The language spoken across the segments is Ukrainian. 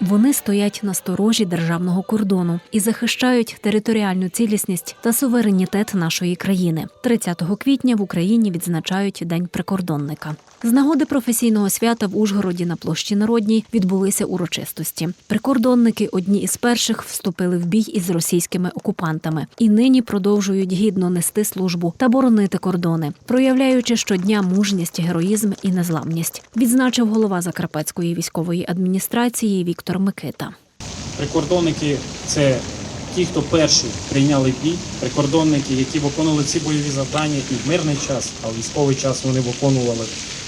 Вони стоять на сторожі державного кордону і захищають територіальну цілісність та суверенітет нашої країни. 30 квітня в Україні відзначають День прикордонника. З нагоди професійного свята в Ужгороді на площі Народній відбулися урочистості. Прикордонники одні із перших вступили в бій із російськими окупантами і нині продовжують гідно нести службу та боронити кордони, проявляючи щодня мужність, героїзм і незламність. Відзначив голова Закарпатської військової адміністрації Віктор Микита. Прикордонники це ті, хто перші прийняли бій, прикордонники, які виконували ці бойові завдання і в мирний час, а в військовий час вони виконували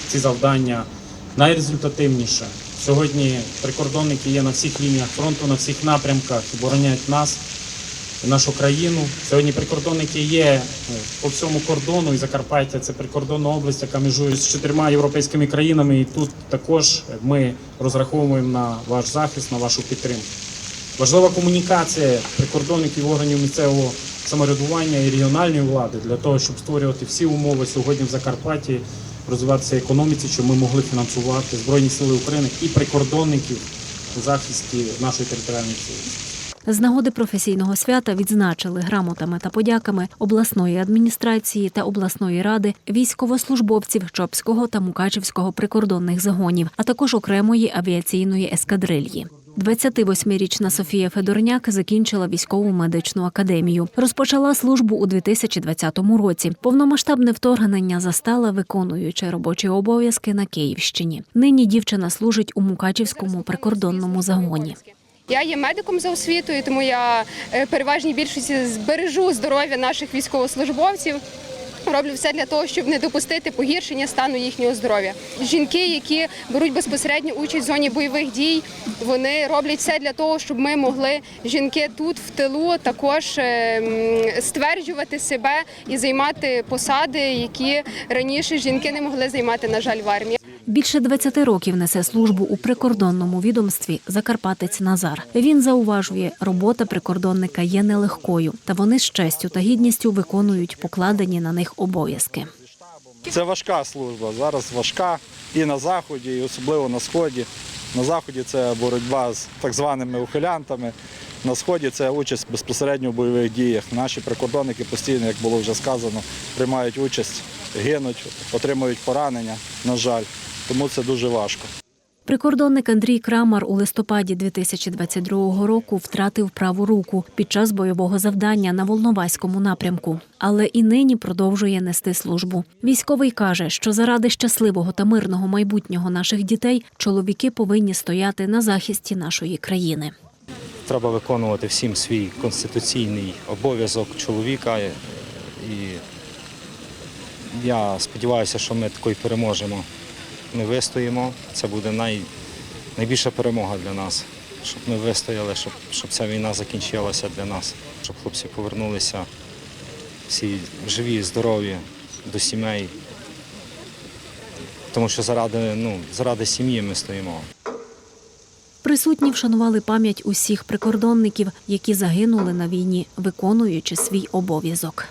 ці завдання найрезультативніше. Сьогодні прикордонники є на всіх лініях фронту, на всіх напрямках і нас нашу країну. Сьогодні прикордонники є е, по всьому кордону, і Закарпаття це прикордонна область, яка межує з чотирма європейськими країнами. І тут також ми розраховуємо на ваш захист, на вашу підтримку. Важлива комунікація прикордонників органів місцевого самоврядування і регіональної влади для того, щоб створювати всі умови сьогодні в Закарпатті, розвиватися економіці, щоб ми могли фінансувати Збройні Сили України і прикордонників у захисті нашої територіальної цілісності. З нагоди професійного свята відзначили грамотами та подяками обласної адміністрації та обласної ради військовослужбовців Чопського та Мукачевського прикордонних загонів, а також окремої авіаційної ескадрильї. 28-річна Софія Федорняк закінчила військову медичну академію. Розпочала службу у 2020 році. Повномасштабне вторгнення застала, виконуючи робочі обов'язки на Київщині. Нині дівчина служить у Мукачевському прикордонному загоні. Я є медиком за освітою, тому я е, переважній більшості збережу здоров'я наших військовослужбовців. Роблю все для того, щоб не допустити погіршення стану їхнього здоров'я. Жінки, які беруть безпосередню участь в зоні бойових дій, вони роблять все для того, щоб ми могли жінки тут в тилу також е, стверджувати себе і займати посади, які раніше жінки не могли займати, на жаль, в армії. Більше 20 років несе службу у прикордонному відомстві Закарпатець Назар. Він зауважує, робота прикордонника є нелегкою, та вони з честю та гідністю виконують покладені на них обов'язки. Це важка служба. Зараз важка і на заході, і особливо на сході. На заході це боротьба з так званими ухилянтами. На сході це участь безпосередньо в бойових діях. Наші прикордонники постійно, як було вже сказано, приймають участь, гинуть, отримують поранення. На жаль, тому це дуже важко. Прикордонник Андрій Крамар у листопаді 2022 року втратив праву руку під час бойового завдання на Волноваському напрямку, але і нині продовжує нести службу. Військовий каже, що заради щасливого та мирного майбутнього наших дітей чоловіки повинні стояти на захисті нашої країни. Треба виконувати всім свій конституційний обов'язок чоловіка. І я сподіваюся, що ми такою переможемо. Ми вистоїмо. Це буде най, найбільша перемога для нас, щоб ми вистояли, щоб, щоб ця війна закінчилася для нас, щоб хлопці повернулися всі живі, здорові до сімей. Тому що заради, ну, заради сім'ї ми стоїмо. Присутні вшанували пам'ять усіх прикордонників, які загинули на війні, виконуючи свій обов'язок.